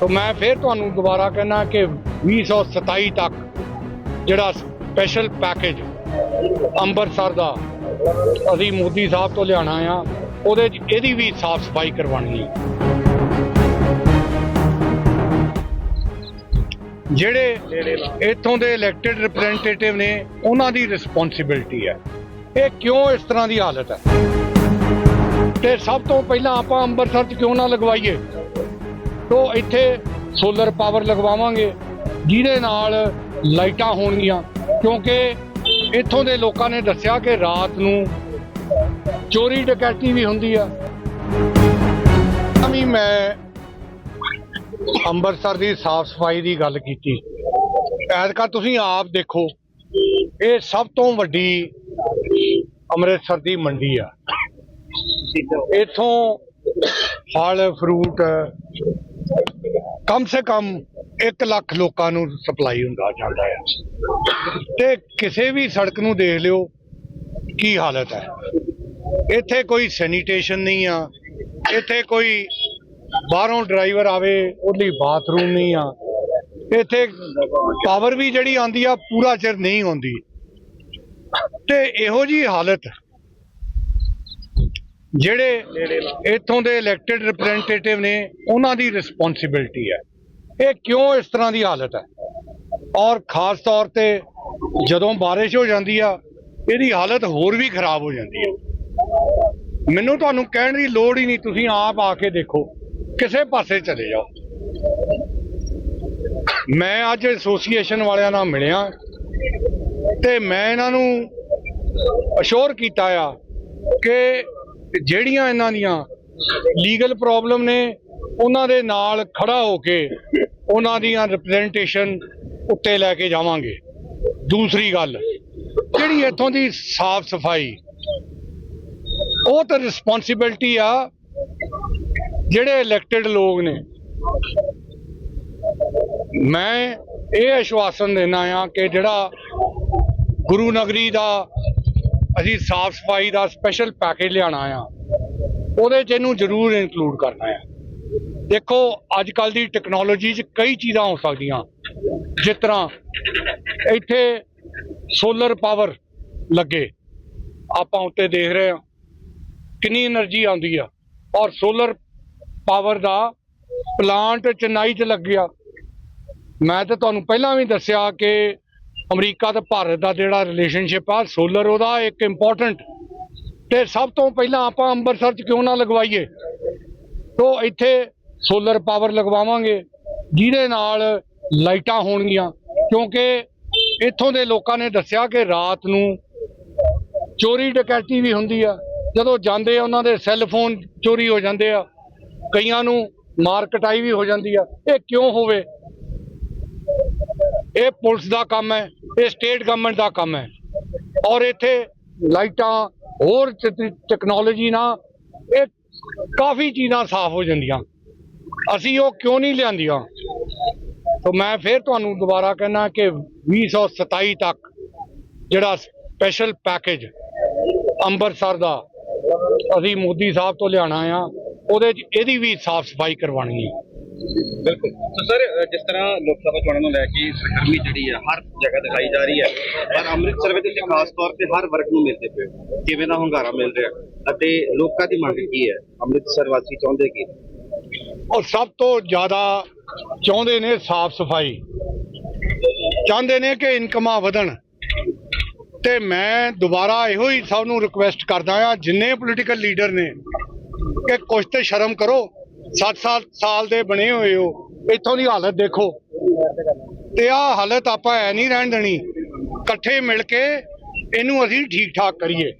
ਤਾਂ ਮੈਂ ਫਿਰ ਤੁਹਾਨੂੰ ਦੁਬਾਰਾ ਕਹਿਣਾ ਕਿ 2027 ਤੱਕ ਜਿਹੜਾ ਸਪੈਸ਼ਲ ਪੈਕੇਜ ਅੰਮ੍ਰਿਤਸਰ ਦਾ ਅਸੀਂ ਮੋਦੀ ਸਾਹਿਬ ਤੋਂ ਲਿਆਣਾ ਆ, ਉਹਦੇ 'ਚ ਇਹਦੀ ਵੀ ਸਾਫ਼ ਸਫ਼ਾਈ ਕਰਵਾਉਣੀ ਹੈ ਜਿਹੜੇ ਇੱਥੋਂ ਦੇ ਇਲੈਕਟਿਡ ਰਿਪਰੈਜ਼ੈਂਟੇਟਿਵ ਨੇ, ਉਹਨਾਂ ਦੀ ਰਿਸਪੌਂਸਿਬਿਲਟੀ ਹੈ ਇਹ ਕਿਉਂ ਇਸ ਤਰ੍ਹਾਂ ਦੀ ਹਾਲਤ ਹੈ ਤੇ ਸਭ ਤੋਂ ਪਹਿਲਾਂ ਆਪਾਂ ਅੰਮ੍ਰਿਤਸਰ 'ਚ ਕਿਉਂ ਨਾ ਲਗਵਾਈਏ? ਤੋਂ ਇੱਥੇ ਸੋਲਰ ਪਾਵਰ ਲਗਵਾਵਾਂਗੇ, ਜਿਹਦੇ ਨਾਲ ਲਾਈਟਾਂ ਹੋਣਗੀਆਂ। ਕਿਉਂਕਿ ਇੱਥੋਂ ਦੇ ਲੋਕਾਂ ਨੇ ਦੱਸਿਆ ਕਿ ਰਾਤ ਨੂੰ ਚੋਰੀ ਡਕੈਤੀ ਵੀ ਹੁੰਦੀ ਆ। ਵੀ ਮੈਂ ਅੰਮ੍ਰਿਤਸਰ ਦੀ ਸਾਫ਼ ਸਫ਼ਾਈ ਦੀ ਗੱਲ ਕੀਤੀ। ਐਤਕਾ ਤੁਸੀਂ ਆਪ ਦੇਖੋ, ਇਹ ਸਭ ਤੋਂ ਵੱਡੀ ਅੰਮ੍ਰਿਤਸਰ ਦੀ ਮੰਡੀ ਆ। ਇਥੋਂ ਫਲ ਫਰੂਟ ਕਮ ਸੇ ਕਮ 1 ਲੱਖ ਲੋਕਾਂ ਨੂੰ ਸਪਲਾਈ ਹੁੰਦਾ ਜਾਂਦਾ ਹੈ ਤੇ ਕਿਸੇ ਵੀ ਸੜਕ ਨੂੰ ਦੇਖ ਲਿਓ, ਕੀ ਹਾਲਤ ਹੈ। ਇੱਥੇ ਕੋਈ ਸੈਨੀਟੇਸ਼ਨ ਨਹੀਂ ਆ, ਇੱਥੇ ਕੋਈ ਬਾਹਰੋਂ ਡਰਾਈਵਰ ਆਵੇ, ਉਹਦੀ ਬਾਥਰੂਮ ਨਹੀਂ ਆ। ਇੱਥੇ ਪਾਵਰ ਵੀ ਜਿਹੜੀ ਆਂਦੀ ਆ, ਪੂਰਾ ਚਿਰ ਨਹੀਂ ਆਉਂਦੀ। ਤੇ ਇਹੋ ਜੀ ਹਾਲਤ ਜਿਹੜੇ ਇੱਥੋਂ ਦੇ ਇਲੈਕਟਿਡ ਰਿਪਰੈਜ਼ੈਂਟੇਟਿਵ ਨੇ, ਉਹਨਾਂ ਦੀ ਰਿਸਪੌਂਸਿਬਿਲਟੀ ਹੈ। ਇਹ ਕਿਉਂ ਇਸ ਤਰ੍ਹਾਂ ਦੀ ਹਾਲਤ ਹੈ? ਔਰ ਖਾਸ ਤੌਰ ਤੇ ਜਦੋਂ ਬਾਰਿਸ਼ ਹੋ ਜਾਂਦੀ ਆ, ਇਹਦੀ ਹਾਲਤ ਹੋਰ ਵੀ ਖਰਾਬ ਹੋ ਜਾਂਦੀ ਹੈ। ਮੈਨੂੰ ਤੁਹਾਨੂੰ ਕਹਿਣ ਦੀ ਲੋੜ ਹੀ ਨਹੀਂ, ਤੁਸੀਂ ਆਪ ਆ ਕੇ ਦੇਖੋ, ਕਿਸੇ ਪਾਸੇ ਚਲੇ ਜਾਓ। ਮੈਂ ਅੱਜ ਐਸੋਸੀਏਸ਼ਨ ਵਾਲਿਆਂ ਨਾਲ ਮਿਲਿਆ ਤੇ ਮੈਂ ਇਹਨਾਂ ਨੂੰ ਅਸ਼ੋਰ ਕੀਤਾ ਆ ਕਿ ਜਿਹੜੀਆਂ ਇਹਨਾਂ ਦੀਆਂ ਲੀਗਲ ਪ੍ਰੋਬਲਮ ਨੇ, ਉਹਨਾਂ ਦੇ ਨਾਲ ਖੜਾ ਹੋ ਕੇ ਉਹਨਾਂ ਦੀਆਂ ਰਿਪਰੈਜ਼ੈਂਟੇਸ਼ਨ ਉੱਤੇ ਲੈ ਕੇ ਜਾਵਾਂਗੇ। ਦੂਸਰੀ ਗੱਲ, ਜਿਹੜੀ ਇੱਥੋਂ ਦੀ ਸਾਫ਼ ਸਫ਼ਾਈ, ਉਹ ਤਾਂ ਰਿਸਪੌਂਸਿਬਿਲਟੀ ਆ, ਜਿਹੜੇ ਇਲੈਕਟਿਡ ਲੋਕ ਨੇ। ਮੈਂ ਇਹ ਆਸ਼ਵਾਸਨ ਦੇਣਾ ਆ ਕਿ ਜਿਹੜਾ ਗੁਰੂ ਨਗਰੀ ਦਾ ਅਸੀਂ ਸਾਫ਼ ਸਫ਼ਾਈ ਦਾ ਸਪੈਸ਼ਲ ਪੈਕੇਜ ਲਿਆਣਾ ਆ ਉਹਦੇ 'ਚ ਇਹਨੂੰ ਜ਼ਰੂਰ ਇਨਕਲੂਡ ਕਰਨਾ ਆ ਦੇਖੋ ਅੱਜ ਕੱਲ ਦੀ ਟੈਕਨੋਲੋਜੀ 'ਚ ਕਈ ਚੀਜ਼ਾਂ ਹੋ ਸਕਦੀਆਂ। ਜਿਸ ਤਰ੍ਹਾਂ ਇੱਥੇ ਸੋਲਰ ਪਾਵਰ ਲੱਗੇ। ਆਪਾਂ ਉੱਤੇ ਦੇਖ ਰਹੇ ਹਾਂ ਕਿੰਨੀ એનર્ਜੀ ਆਉਂਦੀ ਆ। ਔਰ ਸੋਲਰ ਪਾਵਰ ਦਾ ਪਲਾਂਟ ਚਨਾਈ 'ਚ ਲੱਗਿਆ ਮੈਂ ਤਾਂ ਤੁਹਾਨੂੰ ਪਹਿਲਾਂ ਵੀ ਦੱਸਿਆ ਕਿ ਅਮਰੀਕਾ ਤੇ ਭਾਰਤ ਦਾ ਜਿਹੜਾ ਰਿਲੇਸ਼ਨਸ਼ਿਪ ਆ ਸੋਲਰ ਉਹਦਾ ਇੱਕ ਇੰਪੋਰਟੈਂਟ ਤੇ ਸਭ ਤੋਂ ਪਹਿਲਾਂ ਆਪਾਂ ਅੰਮ੍ਰਿਤਸਰ 'ਚ ਕਿਉਂ ਨਾ ਲਗਵਾਈਏ? ਤੋਂ ਇੱਥੇ ਸੋਲਰ ਪਾਵਰ ਲਗਵਾਵਾਂਗੇ, ਜਿਹਦੇ ਨਾਲ ਲਾਈਟਾਂ ਹੋਣਗੀਆਂ, ਕਿਉਂਕਿ ਇੱਥੋਂ ਦੇ ਲੋਕਾਂ ਨੇ ਦੱਸਿਆ ਕਿ ਰਾਤ ਨੂੰ ਚੋਰੀ ਡਕੈਤੀ ਵੀ ਹੁੰਦੀ ਆ, ਜਦੋਂ ਜਾਂਦੇ ਆ ਉਹਨਾਂ ਦੇ ਸੈੱਲ ਫੋਨ ਚੋਰੀ ਹੋ ਜਾਂਦੇ ਆ, ਕਈਆਂ ਨੂੰ ਮਾਰ ਕਟਾਈ ਵੀ ਹੋ ਜਾਂਦੀ ਆ, ਇਹ ਕਿਉਂ ਹੋਵੇ? ਇਹ ਪੁਲਿਸ ਦਾ ਕੰਮ ਹੈ। ਇਹ ਸਟੇਟ ਗਵਰਨਮੈਂਟ ਦਾ ਕੰਮ ਹੈ। ਔਰ ਇੱਥੇ ਲਾਈਟਾਂ, ਹੋਰ ਟੈਕਨੋਲੋਜੀ ਨਾਲ ਇਹ ਕਾਫੀ ਚੀਜ਼ਾਂ ਸਾਫ਼ ਹੋ ਜਾਂਦੀਆਂ। ਅਸੀਂ ਉਹ ਕਿਉਂ ਨਹੀਂ ਲਿਆਂਦੀਆਂ? ਤਾਂ ਮੈਂ ਫਿਰ ਤੁਹਾਨੂੰ ਦੁਬਾਰਾ ਕਹਿਣਾ ਕਿ 2027 ਤੱਕ ਜਿਹੜਾ ਸਪੈਸ਼ਲ ਪੈਕੇਜ ਅੰਮ੍ਰਿਤਸਰ ਦਾ ਅਸੀਂ ਮੋਦੀ ਸਾਹਿਬ ਤੋਂ ਲਿਆਣਾ ਆ, ਉਹਦੇ 'ਚ ਇਹਦੀ ਵੀ ਸਾਫ਼ ਸਫ਼ਾਈ ਕਰਵਾਉਣੀ ਹੈ। ਬਿਲਕੁਲ। ਸੋ ਸਰ ਜਿਸ ਤਰ੍ਹਾਂ ਲੋਕ ਸਭਾ ਚੋਣਾਂ ਨੂੰ ਲੈ ਕੇ ਸਰਗਰਮੀ ਜਿਹੜੀ ਹੈ ਹਰ ਜਗ੍ਹਾ ਦਿਖਾਈ ਜਾ ਰਹੀ ਹੈ ਪਰ ਅੰਮ੍ਰਿਤਸਰ ਵਿੱਚ ਖਾਸ ਤੌਰ ਤੇ ਹਰ ਵਰਗ ਨੂੰ ਮਿਲਦੇ ਪਏ ਕਿਵੇਂ ਦਾ ਹੁੰਗਾਰਾ ਮਿਲ ਰਿਹਾ? ਅਤੇ ਲੋਕਾਂ ਦੀ ਮੰਗ ਕੀ ਹੈ? ਅੰਮ੍ਰਿਤਸਰ ਵਾਸੀ ਚਾਹੁੰਦੇ ਕੀ? ਔਰ ਸਭ ਤੋਂ ਜ਼ਿਆਦਾ ਚਾਹੁੰਦੇ ਨੇ ਸਾਫ਼ ਸਫ਼ਾਈ। ਚਾਹੁੰਦੇ ਨੇ ਕਿ ਇਨਕਮਾਂ ਵਧਣ। ਤੇ ਮੈਂ ਦੁਬਾਰਾ ਇਹੋ ਹੀ ਸਭ ਨੂੰ ਰਿਕੁਐਸਟ ਕਰਦਾ ਆ ਜਿੰਨੇ ਪੋਲੀਟੀਕਲ ਲੀਡਰ ਨੇ, ਕਿ ਕੁਛ ਤੇ ਸ਼ਰਮ ਕਰੋ। 7-7 ਸਾਲ ਦੇ ਬਣੇ ਹੋਏ ਹੋ। ਇੱਥੋਂ ਦੀ ਹਾਲਤ ਦੇਖੋ। ਤੇ ਆਹ ਹਾਲਤ ਆਪਾਂ ਐ ਨਹੀਂ ਰਹਿਣ ਦੇਣੀ। ਇਕੱਠੇ ਮਿਲ ਕੇ ਇਹਨੂੰ ਅਸੀਂ ਠੀਕ ਠਾਕ ਕਰੀਏ।